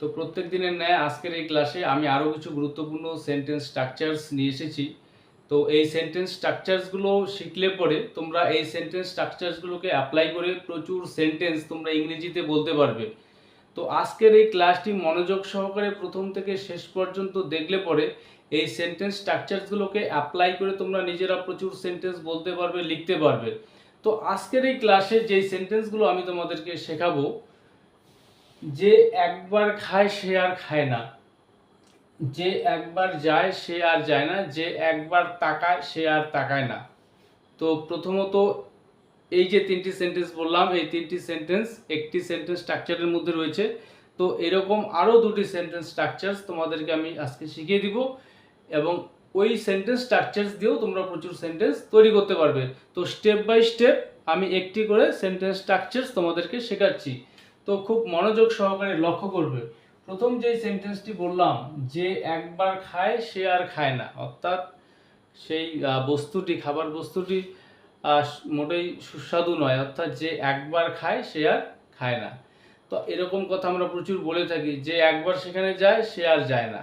তো প্রত্যেক দিনের ন্যায় আজকের এই ক্লাসে আমি আরও কিছু গুরুত্বপূর্ণ সেন্টেন্স স্ট্রাকচার্স নিয়ে এসেছি। তো এই সেন্টেন্স স্ট্রাকচারসগুলো শিখলে পরে তোমরা এই সেন্টেন্স স্ট্রাকচারসগুলোকে অ্যাপ্লাই করে প্রচুর সেন্টেন্স তোমরা ইংরেজিতে বলতে পারবে। তো আজকের এই ক্লাসটি মনোযোগ সহকারে প্রথম থেকে শেষ পর্যন্ত দেখলে পরে এই সেন্টেন্স স্ট্রাকচারসগুলোকে অ্যাপ্লাই করে তোমরা নিজেরা প্রচুর সেন্টেন্স বলতে পারবে, লিখতে পারবে। তো আজকের এই ক্লাসে যেই সেন্টেন্সগুলো আমি তোমাদেরকে শেখাবো যে একবার খায় সে আর খায় না। যে একবার যায় সে আর যায় না, যে একবার তাকায় সে আর তাকায় না। তো প্রথমত এই যে তিনটি সেন্টেন্স বললাম, এই তিনটি সেন্টেন্স একটি সেন্টেন্স স্ট্রাকচারের মধ্যে রয়েছে। তো এরকম আরও দুটি সেন্টেন্স স্ট্রাকচারস তোমাদেরকে আমি আজকে শিখিয়ে দিব এবং ওই সেন্টেন্স স্ট্রাকচারস দিয়েও তোমরা প্রচুর সেন্টেন্স তৈরি করতে পারবে। তো স্টেপ বাই স্টেপ আমি একটি করে সেন্টেন্স স্ট্রাকচারস তোমাদেরকে শেখাচ্ছি। তো খুব মনোযোগ সহকারে লক্ষ্য করবে। প্রথম যেই সেন্টেন্সটি বললাম, যে একবার খায়, সে আর খায় না। অর্থাৎ সেই বস্তুটি, খাবার বস্তুটি মোটেই সুস্বাদু নয়। অর্থাৎ যে একবার খায়, সে আর খায় না। তো এরকম কথা আমরা প্রচুর বলে থাকি, যে একবার সেখানে যায়, সে আর যায় না।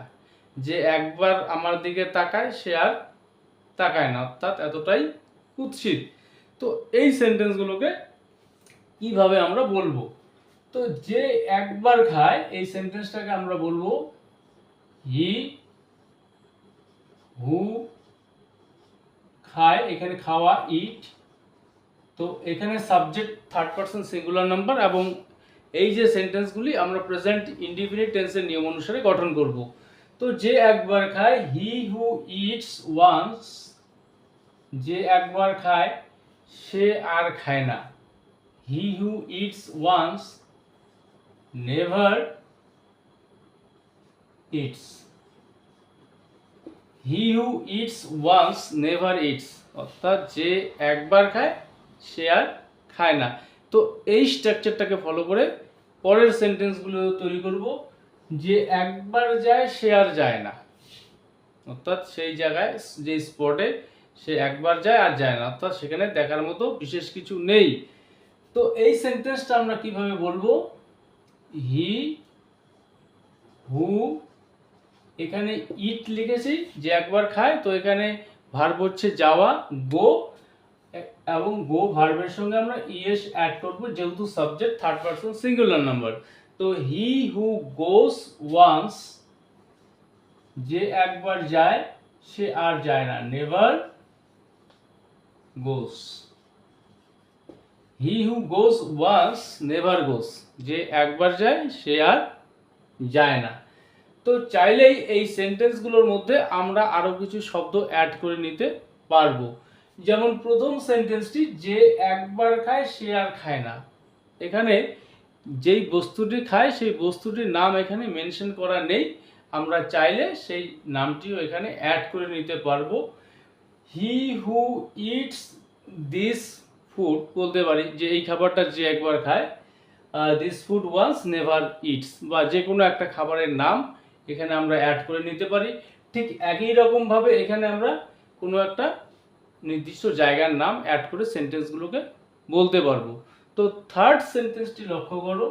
যে একবার আমার দিকে তাকায়, সে আর তাকায় না। অর্থাৎ এতটাই কুৎসিত। তো এই সেন্টেন্সগুলোকে কীভাবে আমরা বলব? তো যে একবার খায়, এই সেন্টেন্সটাকে আমরা বলব, হি হু খায়, এখানে খাওয়া ইট তো এখানে subject third person singular number এবং এই যে সেন্টেন্সগুলি আমরা প্রেজেন্ট ইন্ডিফিনিট টেন্সের নিয়ম অনুসারে গঠন করব। তো যে একবার খায় হি হু ইটস ওয়ান্স যে একবার খায়, সে আর খায় না। He who eats once never eats he who eats once never eats অর্থাৎ যে একবার খায়, সে আর খায় না। তো এই স্ট্রাকচারটাকে ফলো করে পরের সেন্টেন্সগুলো তৈরি করব। যে একবার যায়, সে আর যায় না। অর্থাৎ সেই জায়গায়, যে স্পটে সে একবার যায় আর যায় না। অর্থাৎ সেখানে দেখার মতো বিশেষ কিছু নেই। তো এই সেন্টেন্সটা আমরা কীভাবে বলব? হি, হু, এখানে ইট লিখেছি, যে একবার খায়, তো এখানে ভার্ব হচ্ছে যাওয়া, গো এবং গো ভার্বের সঙ্গে আমরা ইএস অ্যাড করব, যেহেতু subject third person singular number তো হি হু গোস ওয়ান্স যে একবার যায়, সে আর যায় না never goes he who goes once never goes যে একবার যায়, সে আর যায় না। তো চাইলেই এই সেন্টেন্সগুলোর মধ্যে আমরা আরও কিছু শব্দ অ্যাড করে নিতে পারব। যেমন প্রথম সেন্টেন্সটি যে একবার খায়, সে আর খায় না। এখানে যেই বস্তুটি খায়, সেই বস্তুটির নাম এখানে মেনশন করা নেই। আমরা চাইলে সেই নামটিও এখানে অ্যাড করে নিতে পারব। He who eats this food বলতে পারি যে এই খাবারটা যে একবার খায় this food once never eats বা যে কোনো একটা খাবারের নাম এখানে আমরা অ্যাড করে নিতে পারি। ঠিক একই রকমভাবে এখানে আমরা কোনো একটা নির্দিষ্ট জায়গার নাম অ্যাড করে সেন্টেন্সগুলোকে বলতে পারব। তো থার্ড সেন্টেন্সটি লক্ষ্য করো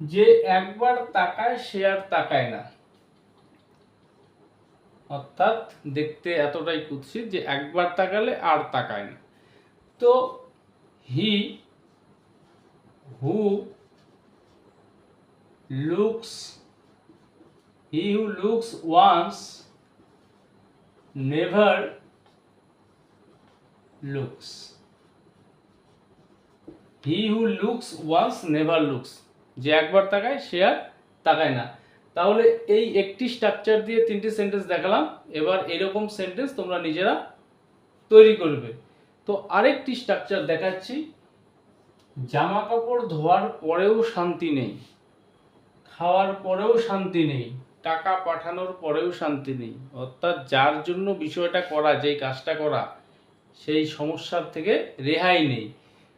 যে একবার তাকায় সে আর তাকায় না। অর্থাৎ দেখতে এতটাই কুৎসিত যে একবার তাকালে আর তাকায় না। তো he who looks he who looks once never looks he who looks once never looks যে একবার তাকায়, সে আর তাকায় না। তাহলে এই একটি স্ট্রাকচার দিয়ে তিনটি সেন্টেন্স দেখালাম। এবার এরকম সেন্টেন্স তোমরা নিজেরা তৈরি করবে। তো আরেকটি স্ট্রাকচার দেখাচ্ছি। জামা কাপড় ধোয়ার পরেও শান্তি নেই, খাওয়ার পরেও শান্তি নেই, টাকা পাঠানোর পরেও শান্তি নেই। অর্থাৎ যার জন্য বিষয়টা করা, যেই কাজটা করা, সেই সমস্যার থেকে রেহাই নেই।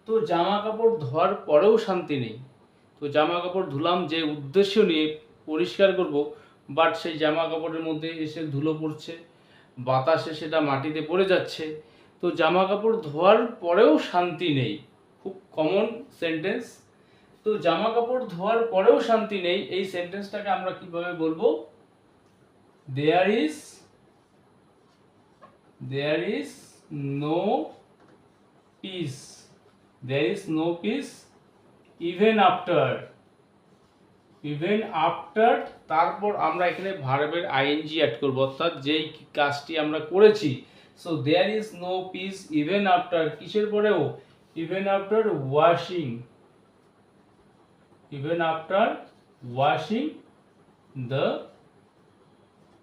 তো জামা কাপড় ধোয়ার পরেও শান্তি নেই। তো জামা কাপড় ধুলাম যে উদ্দেশ্য নিয়ে পরিষ্কার করব বাট সেই জামা কাপড়ের মধ্যে এসে ধুলো পড়ছে, বাতাসে সেটা মাটিতে পড়ে যাচ্ছে তো জামা কাপড় ধোয়ার পরেও শান্তি নেই। খুব কমন সেন্টেন্স তো জামা কাপড় ধোয়ার পরেও শান্তি নেই। এই সেন্টেন্সটাকে আমরা কীভাবে বলব? There is there is no peace there is no peace even after even after তারপর আমরা এখানে ভার্বের আইএনজি অ্যাড করব। অর্থাৎ যেই কাজটি আমরা করেছি so there is no peace even after কিসের পরেও? Even after washing even after washing the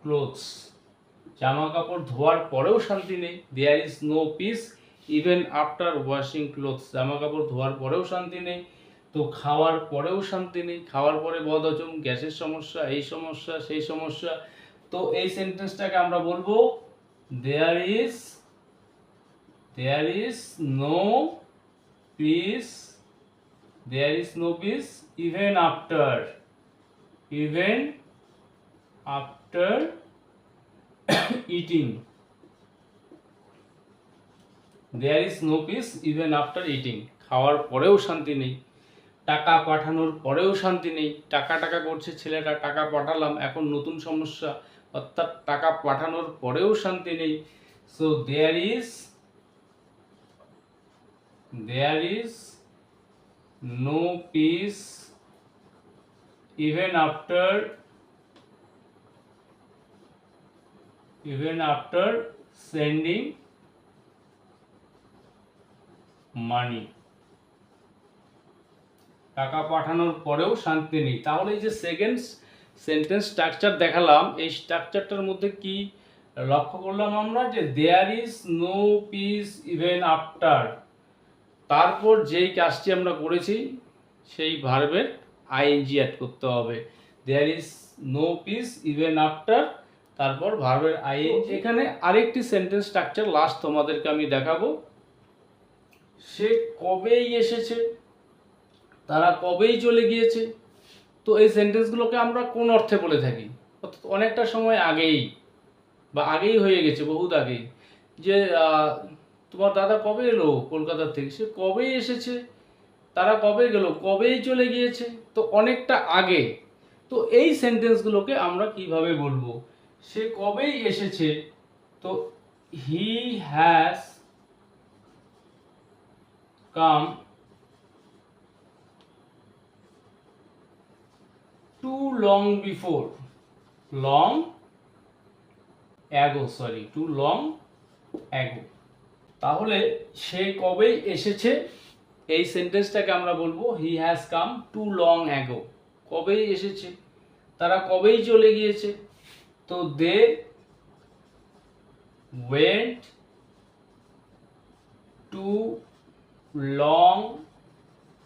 clothes জামা কাপড় ধোয়ার পরেও শান্তি নেই। There is no peace even after washing clothes জামা কাপড় ধোয়ার পরেও শান্তি নেই। তো খাওয়ার পরেও শান্তি নেই। খাওয়ার পরে বদহজম, গ্যাসের সমস্যা, এই সমস্যা, সেই সমস্যা। তো এই সেন্টেন্সটাকে আমরা বলব there is there is no peace there is no peace even after even after eating there is no peace even after eating খাওয়ার পরেও শান্তি নেই। টাকা পাঠানোর পরেও শান্তি নেই। টাকা টাকা করছে ছেলেটা, টাকা পাঠালাম, এখন নতুন সমস্যা। অর্থাৎ টাকা পাঠানোর পরেও শান্তি নেই। So there is there is no peace even after even after sending money. টাকা পাঠানোর পরেও শান্তি নেই। তাহলে এই যে সেকেন্ড সেন্টেন্স স্ট্রাকচার দেখালাম, এই স্ট্রাকচারটার মধ্যে কি লক্ষ্য করলাম আমরা? যে there is no peace even after তারপর যেই কাজটি আমরা করেছি, সেই ভার্বের আইএনজি অ্যাড করতে হবে। There is no peace even after তারপর ভার্বের আইএনজি এখানে আরেকটি সেন্টেন্স স্ট্রাকচার লাস্ট তোমাদেরকে আমি দেখাবো। সে কবেই এসেছে? তারা কবেই চলে গিয়েছে? তো এই সেন্টেন্সগুলোকে আমরা কোন অর্থে বলে থাকি? অর্থাৎ অনেকটা সময় আগেই বা আগেই হয়ে গেছে, বহুত আগেই। যে তোমার দাদা কবে এলো কলকাতার থেকে? সে কবেই এসেছে? তারা কবে গেল? কবেই চলে গিয়েছে? তো অনেকটা আগে। তো এই সেন্টেন্সগুলোকে আমরা কীভাবে বলব? সে কবেই এসেছে? তো he has come too long before long ago sorry too long ago তাহলে সে কবেই এসেছে? এই সেন্টেন্সটাকে আমরা বলব he has come too long ago কবেই এসেছে? তারা কবেই চলে গিয়েছে? তো they went too long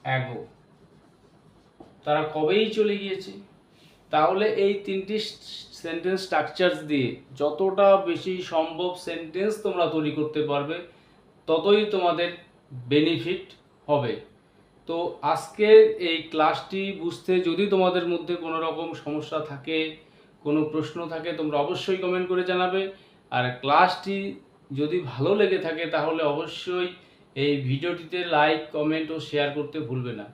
ago তারা কবেই চলে গিয়েছে? তাহলে এই তিনটি সেন্টেন্স স্ট্রাকচারস দিয়ে যতটা বেশি সম্ভব সেন্টেন্স তোমরা তৈরি করতে পারবে, ততই তোমাদের বেনিফিট হবে। তো আজকের এই ক্লাসটি বুঝতে যদি তোমাদের মধ্যে কোনো রকম সমস্যা থাকে, কোনো প্রশ্ন থাকে, তোমরা অবশ্যই কমেন্ট করে জানাবে। আর ক্লাসটি যদি ভালো লেগে থাকে, তাহলে অবশ্যই এই ভিডিওটিতে লাইক কমেন্ট ও শেয়ার করতে ভুলবে না।